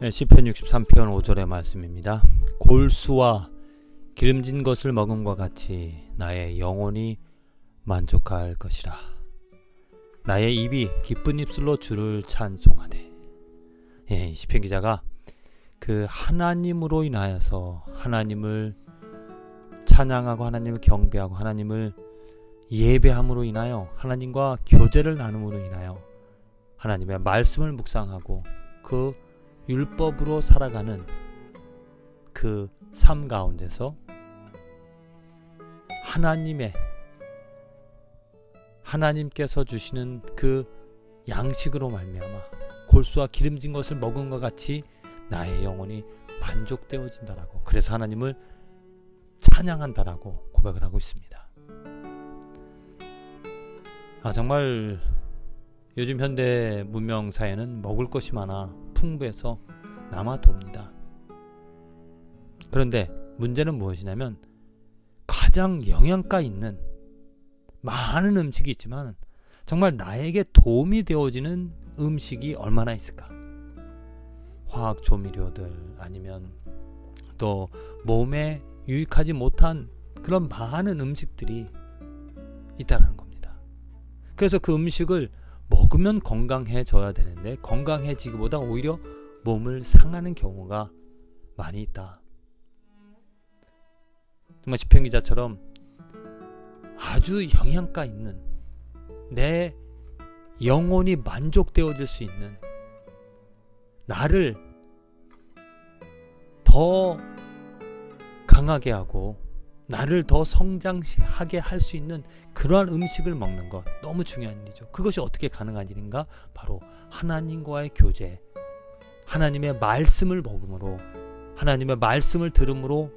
네, 시편 63편 5절의 말씀입니다. 골수와 기름진 것을 먹음과 같이 나의 영혼이 만족할 것이라. 나의 입이 기쁜 입술로 주를 찬송하네. 예, 시편 기자가 그 하나님으로 인하여서 하나님을 찬양하고 하나님을 경배하고 하나님을 예배함으로 인하여 하나님과 교제를 나눔으로 인하여 하나님의 말씀을 묵상하고 그 율법으로 살아가는 그 삶 가운데서 하나님의 하나님께서 주시는 그 양식으로 말미암아 골수와 기름진 것을 먹은 것 같이 나의 영혼이 만족되어진다라고 그래서 하나님을 찬양한다라고 고백을 하고 있습니다. 아 정말 요즘 현대 문명 사회는 먹을 것이 많아 풍부해서 남아 돕니다. 그런데 문제는 무엇이냐면 가장 영양가 있는 많은 음식이 있지만 정말 나에게 도움이 되어지는 음식이 얼마나 있을까? 화학 조미료들 아니면 또 몸에 유익하지 못한 그런 많은 음식들이 있다는 겁니다. 그래서 그 음식을 먹으면 건강해져야 되는데 건강해지기보다 오히려 몸을 상하는 경우가 많이 있다. 정말 시편 기자처럼 아주 영양가 있는 내 영혼이 만족되어질 수 있는 나를 더 강하게 하고 나를 더 성장하게 할 수 있는 그러한 음식을 먹는 것 너무 중요한 일이죠. 그것이 어떻게 가능한 일인가? 바로 하나님과의 교제, 하나님의 말씀을 먹음으로, 하나님의 말씀을 들음으로,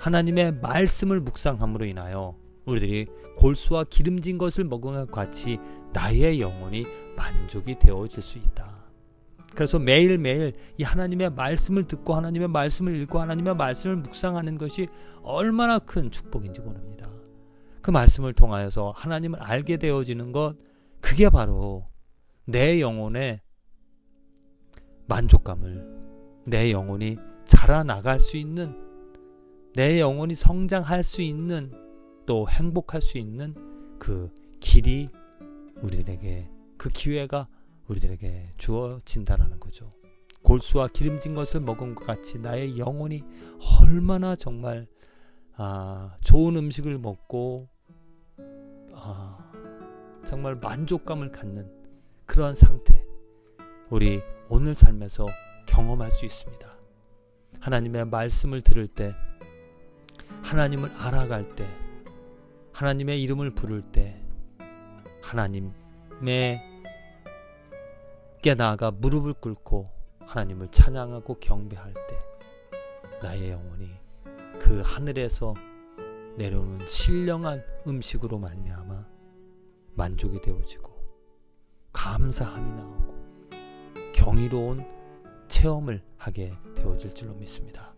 하나님의 말씀을 묵상함으로 인하여 우리들이 골수와 기름진 것을 먹은 것 같이 나의 영혼이 만족이 되어질 수 있다. 그래서 매일매일 이 하나님의 말씀을 듣고 하나님의 말씀을 읽고 하나님의 말씀을 묵상하는 것이 얼마나 큰 축복인지 모릅니다. 그 말씀을 통하여서 하나님을 알게 되어지는 것, 그게 바로 내 영혼의 만족감을, 내 영혼이 자라나갈 수 있는, 내 영혼이 성장할 수 있는, 또 행복할 수 있는 그 길이 우리들에게, 그 기회가 우리들에게 주어진다라는 거죠. 골수와 기름진 것을 먹은 것 같이 나의 영혼이 얼마나 정말 아, 좋은 음식을 먹고 아, 정말 만족감을 갖는 그러한 상태 우리 오늘 삶에서 경험할 수 있습니다. 하나님의 말씀을 들을 때 하나님을 알아갈 때 하나님의 이름을 부를 때 하나님의 께 나아가 무릎을 꿇고 하나님을 찬양하고 경배할 때 나의 영혼이 그 하늘에서 내려오는 신령한 음식으로 말미암아 만족이 되어지고 감사함이 나오고 경이로운 체험을 하게 되어질 줄로 믿습니다.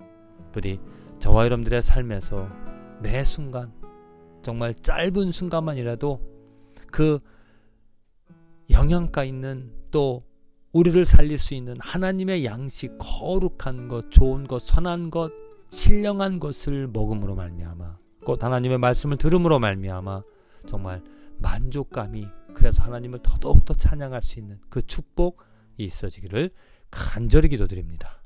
부디 저와 여러분들의 삶에서 매 순간 정말 짧은 순간만이라도 그 영양가 있는 또 우리를 살릴 수 있는 하나님의 양식 거룩한 것, 좋은 것, 선한 것, 신령한 것을 먹음으로 말미암아 곧 하나님의 말씀을 들음으로 말미암아 정말 만족감이 그래서 하나님을 더더욱 더 찬양할 수 있는 그 축복이 있어지기를 간절히 기도드립니다.